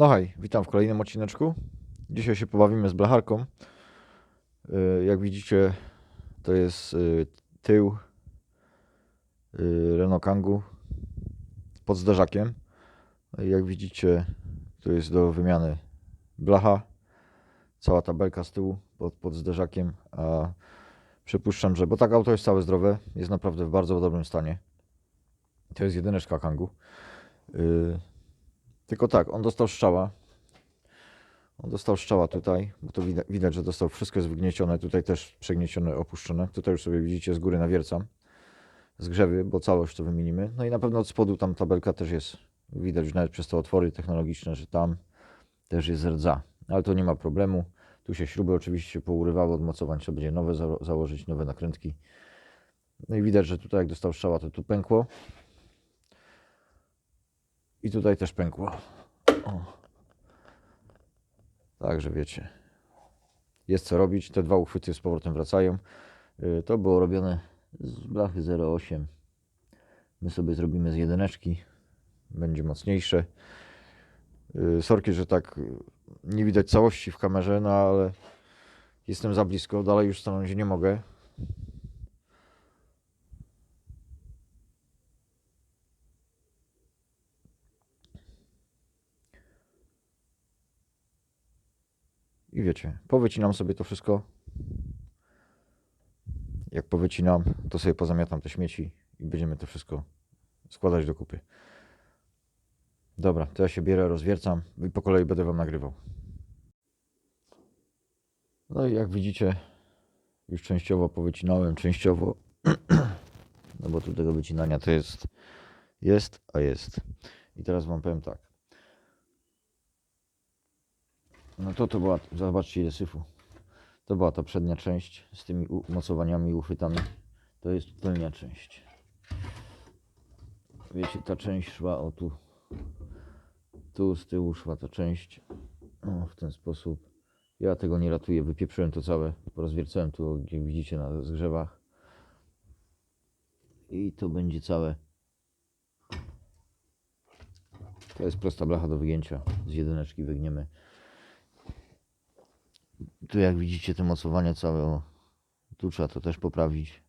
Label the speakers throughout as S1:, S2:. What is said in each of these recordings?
S1: No hej, witam w kolejnym odcineczku. Dzisiaj się pobawimy z blacharką. Yy, Jak widzicie, to jest yy, tył yy, Renault Kangoo pod zderzakiem. No Jak widzicie, tu jest do wymiany blacha, cała tabelka z tyłu pod, pod zderzakiem, a przypuszczam, że, bo tak auto jest całe zdrowe, jest naprawdę w bardzo dobrym stanie. To jest jedyneczka Kangoo. Tylko tak, on dostał strzała. On dostał strzała tutaj, bo to widać, widać, że dostał wszystko jest wygniecione, tutaj też przegniecione, opuszczone. Tutaj już sobie widzicie z góry nawiercam z grzewy, bo całość to wymienimy. No i na pewno od spodu tam tabelka też jest, widać nawet przez te otwory technologiczne, że tam też jest rdza. Ale to nie ma problemu. Tu się śruby oczywiście pourywały od trzeba będzie nowe za- założyć, nowe nakrętki. No i widać, że tutaj jak dostał strzała, to tu pękło. I tutaj też pękło. O. Także wiecie. Jest co robić. Te dwa uchwyty z powrotem wracają. Y, To było robione z blachy 0,8. My sobie zrobimy z jedyneczki. Będzie mocniejsze. Y, Sorki, że tak y, nie widać całości w kamerze, no ale jestem za blisko. Dalej już stanąć nie mogę. I wiecie, powycinam sobie to wszystko. Jak powycinam, to sobie pozamiatam te śmieci i będziemy to wszystko składać do kupy. Dobra, to ja się bierę, rozwiercam i po kolei będę Wam nagrywał. No i jak widzicie, już częściowo powycinałem, częściowo, no bo tu tego wycinania to jest, jest, a jest. I teraz Wam powiem tak. No to to była, zobaczcie ile syfu. To była ta przednia część z tymi umocowaniami i uchwytami. To jest tylnia część. Wiecie, ta część szła o tu. Tu z tyłu szła ta część. O, w ten sposób. Ja tego nie ratuję. Wypieprzyłem to całe. Porozwiercałem tu, jak widzicie, na zgrzewach. I to będzie całe. To jest prosta blacha do wygięcia. Z jedyneczki wygniemy. Tu jak widzicie te mocowania całe, tu trzeba to też poprawić.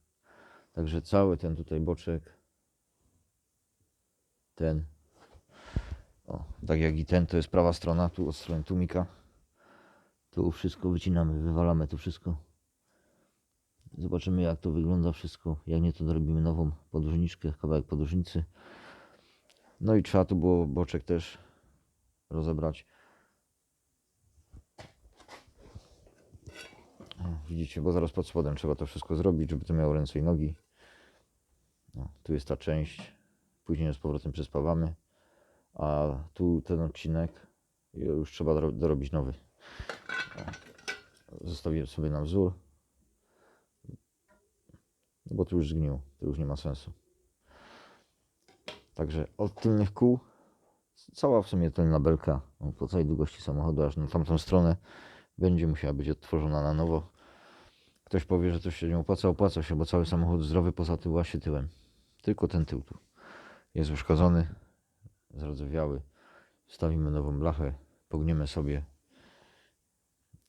S1: Także cały ten tutaj boczek, ten, o, tak jak i ten, to jest prawa strona, tu od strony tłumika. Tu wszystko wycinamy, wywalamy to wszystko. Zobaczymy jak to wygląda wszystko. Jak nie to dorobimy nową podróżniczkę, kawałek podróżnicy. No i trzeba tu było boczek też rozebrać. O, Widzicie, bo zaraz pod spodem trzeba to wszystko zrobić, żeby to miało ręce i nogi. No, tu jest ta część. Później z powrotem przespawamy. A tu ten odcinek już trzeba doro- dorobić nowy. Zostawiłem sobie na wzór. No bo tu już zgnił. To już nie ma sensu. Także od tylnych kół cała w sumie tylna belka po całej długości samochodu aż na tamtą stronę będzie musiała być odtworzona na nowo. Ktoś powie, że to się nie opłaca, opłaca się, bo cały samochód zdrowy poza tył właśnie tyłem. Tylko ten tył tu jest uszkodzony, zardzewiały. Wstawimy nową blachę, pogniemy sobie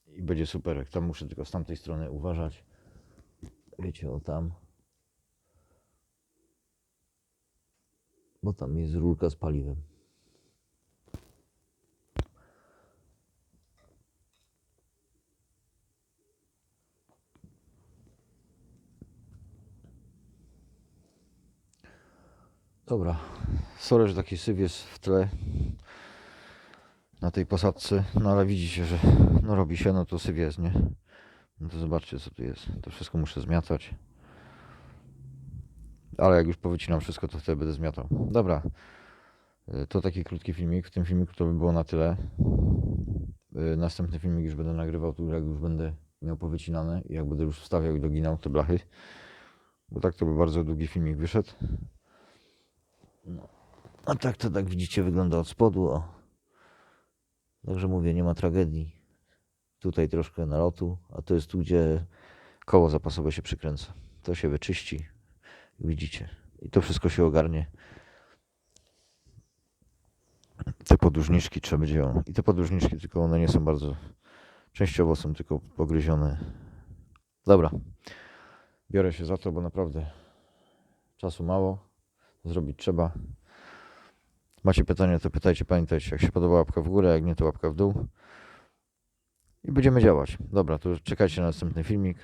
S1: i będzie super. Tam muszę tylko z tamtej strony uważać. Wiecie, o tam. Bo tam jest rurka z paliwem. Dobra, sorry, że taki syf jest w tle na tej posadce, no ale widzicie, że no robi się, no to syf jest, nie? No to zobaczcie co tu jest, to wszystko muszę zmiatać. Ale jak już powycinam wszystko, to wtedy będę zmiatał. Dobra, y, to taki krótki filmik, w tym filmiku to by było na tyle. Y, Następny filmik już będę nagrywał tu, jak już będę miał powycinane i jak będę już wstawiał i doginał te blachy. Bo tak to by bardzo długi filmik wyszedł. No. A tak to tak widzicie wygląda od spodu. O. Także mówię, nie ma tragedii. Tutaj troszkę nalotu, a to jest tu, gdzie koło zapasowe się przykręca. To się wyczyści. Widzicie. I to wszystko się ogarnie. te podróżniczki trzeba będzie ją. I te podróżniczki, tylko one nie są bardzo. Częściowo są tylko pogryzione. Dobra. Biorę się za to, bo naprawdę czasu mało. Zrobić trzeba. Macie pytania, to pytajcie, pamiętajcie. Jak się podoba łapka w górę, jak nie, to łapka w dół. I będziemy działać. Dobra, to czekajcie na następny filmik.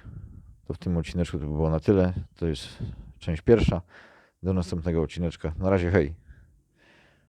S1: To w tym odcineczku to by było na tyle. To jest część pierwsza. Do następnego odcineczka. Na razie, hej.